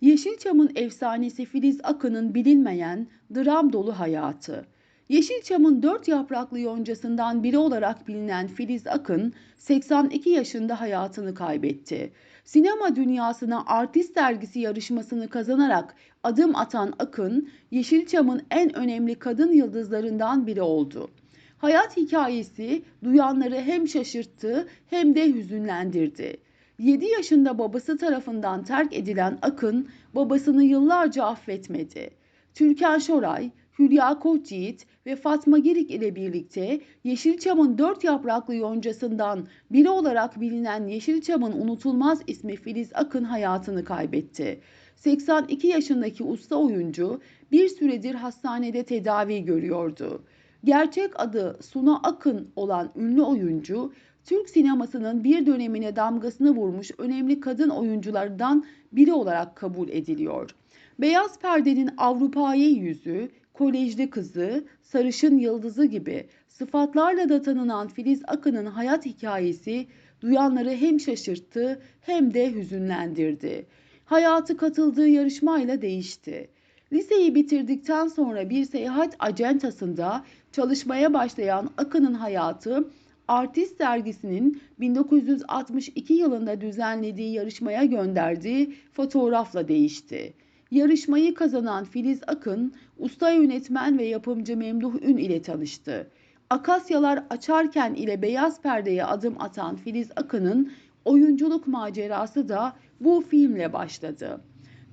Yeşilçam'ın efsanesi Filiz Akın'ın bilinmeyen, dram dolu hayatı. Yeşilçam'ın dört yapraklı yoncasından biri olarak bilinen Filiz Akın, 82 yaşında hayatını kaybetti. Sinema dünyasına artist dergisi yarışmasını kazanarak adım atan Akın, Yeşilçam'ın en önemli kadın yıldızlarından biri oldu. Hayat hikayesi duyanları hem şaşırttı hem de hüzünlendirdi. 7 yaşında babası tarafından terk edilen Akın babasını yıllarca affetmedi. Türkan Şoray, Hülya Koçyiğit ve Fatma Girik ile birlikte Yeşilçam'ın dört yapraklı yoncasından biri olarak bilinen Yeşilçam'ın unutulmaz ismi Filiz Akın hayatını kaybetti. 82 yaşındaki usta oyuncu bir süredir hastanede tedavi görüyordu. Gerçek adı Suna Akın olan ünlü oyuncu, Türk sinemasının bir dönemine damgasını vurmuş önemli kadın oyunculardan biri olarak kabul ediliyor. Beyaz perdenin Avrupa'yı yüzü, kolejli kızı, sarışın yıldızı gibi sıfatlarla da tanınan Filiz Akın'ın hayat hikayesi duyanları hem şaşırttı hem de hüzünlendirdi. Hayatı katıldığı yarışmayla değişti. Liseyi bitirdikten sonra bir seyahat acentasında çalışmaya başlayan Akın'ın hayatı Artist dergisinin 1962 yılında düzenlediği yarışmaya gönderdiği fotoğrafla değişti. Yarışmayı kazanan Filiz Akın, usta yönetmen ve yapımcı Memduh Ün ile tanıştı. Akasyalar açarken ile beyaz perdeye adım atan Filiz Akın'ın oyunculuk macerası da bu filmle başladı.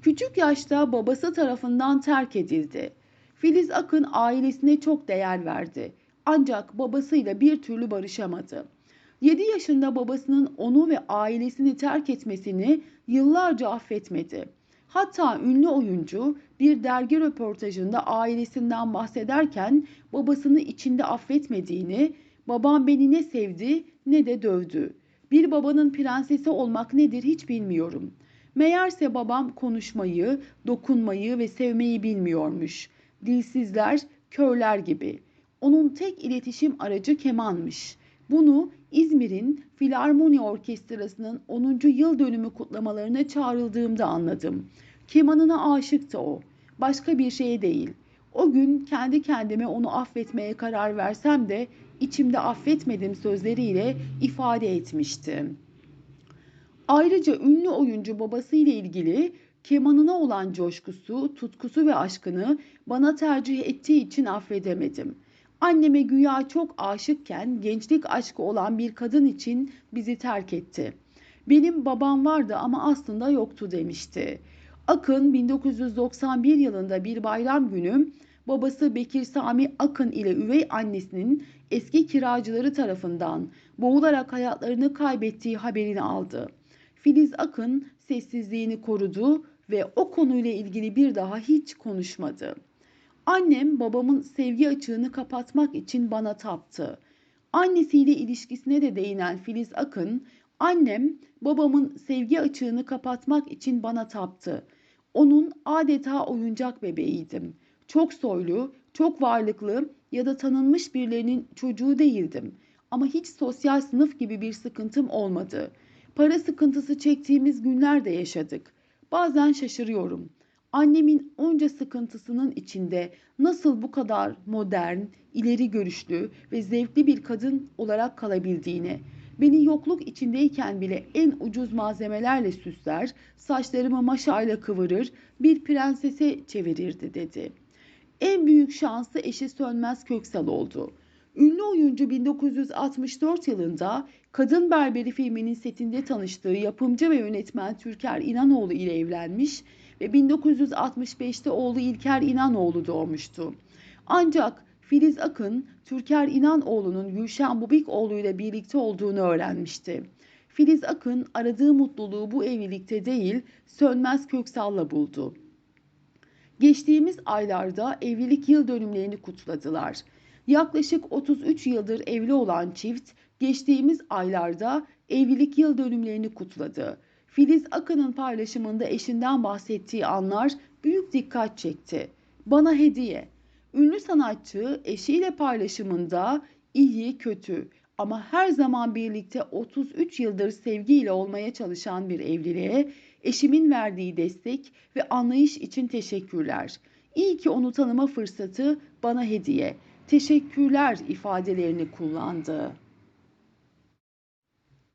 Küçük yaşta babası tarafından terk edildi. Filiz Akın ailesine çok değer verdi. Ancak babasıyla bir türlü barışamadı. 7 yaşında babasının onu ve ailesini terk etmesini yıllarca affetmedi. Hatta ünlü oyuncu bir dergi röportajında ailesinden bahsederken babasını içinde affetmediğini, babam beni ne sevdi ne de dövdü. Bir babanın prensesi olmak nedir hiç bilmiyorum. Meğerse babam konuşmayı, dokunmayı ve sevmeyi bilmiyormuş. Dilsizler, körler gibi. Onun tek iletişim aracı kemanmış. Bunu İzmir'in Filarmoni Orkestrası'nın 10. yıl dönümü kutlamalarına çağrıldığımda anladım. Kemanına aşıktı o. Başka bir şeye değil. O gün kendi kendime onu affetmeye karar versem de içimde affetmedim sözleriyle ifade etmişti. Ayrıca ünlü oyuncu babasıyla ilgili kemanına olan coşkusu, tutkusu ve aşkını bana tercih ettiği için affedemedim. Anneme güya çok aşıkken gençlik aşkı olan bir kadın için bizi terk etti. Benim babam vardı ama aslında yoktu demişti. Akın 1991 yılında bir bayram günü babası Bekir Sami Akın ile üvey annesinin eski kiracıları tarafından boğularak hayatlarını kaybettiği haberini aldı. Filiz Akın sessizliğini korudu ve o konuyla ilgili bir daha hiç konuşmadı. Annem babamın sevgi açığını kapatmak için bana taptı. Annesiyle ilişkisine de değinen Filiz Akın, annem babamın sevgi açığını kapatmak için bana taptı. Onun adeta oyuncak bebeğiydim. Çok soylu, çok varlıklı ya da tanınmış birilerinin çocuğu değildim. Ama hiç sosyal sınıf gibi bir sıkıntım olmadı. Para sıkıntısı çektiğimiz günler de yaşadık. Bazen şaşırıyorum. Annemin onca sıkıntısının içinde nasıl bu kadar modern, ileri görüşlü ve zevkli bir kadın olarak kalabildiğini, beni yokluk içindeyken bile en ucuz malzemelerle süsler, saçlarımı maşayla kıvırır, bir prensese çevirirdi dedi. En büyük şansı eşi Sönmez Köksal oldu. Ünlü oyuncu 1964 yılında Kadın Berberi filminin setinde tanıştığı yapımcı ve yönetmen Türker İnanoğlu ile evlenmiş ve 1965'te oğlu İlker İnanoğlu doğmuştu. Ancak Filiz Akın, Türker İnanoğlu'nun Gülşen Bubikoğlu ile birlikte olduğunu öğrenmişti. Filiz Akın aradığı mutluluğu bu evlilikte değil, Sönmez Köksal'la buldu. Geçtiğimiz aylarda evlilik yıl dönümlerini kutladılar. Yaklaşık 33 yıldır evli olan çift geçtiğimiz aylarda evlilik yıl dönümlerini kutladı. Filiz Akın'ın paylaşımında eşinden bahsettiği anlar büyük dikkat çekti. Bana hediye. Ünlü sanatçı eşiyle paylaşımında iyi, kötü, ama her zaman birlikte 33 yıldır sevgiyle olmaya çalışan bir evliliğe eşimin verdiği destek ve anlayış için teşekkürler. İyi ki onu tanıma fırsatı bana hediye. Teşekkürler ifadelerini kullandı.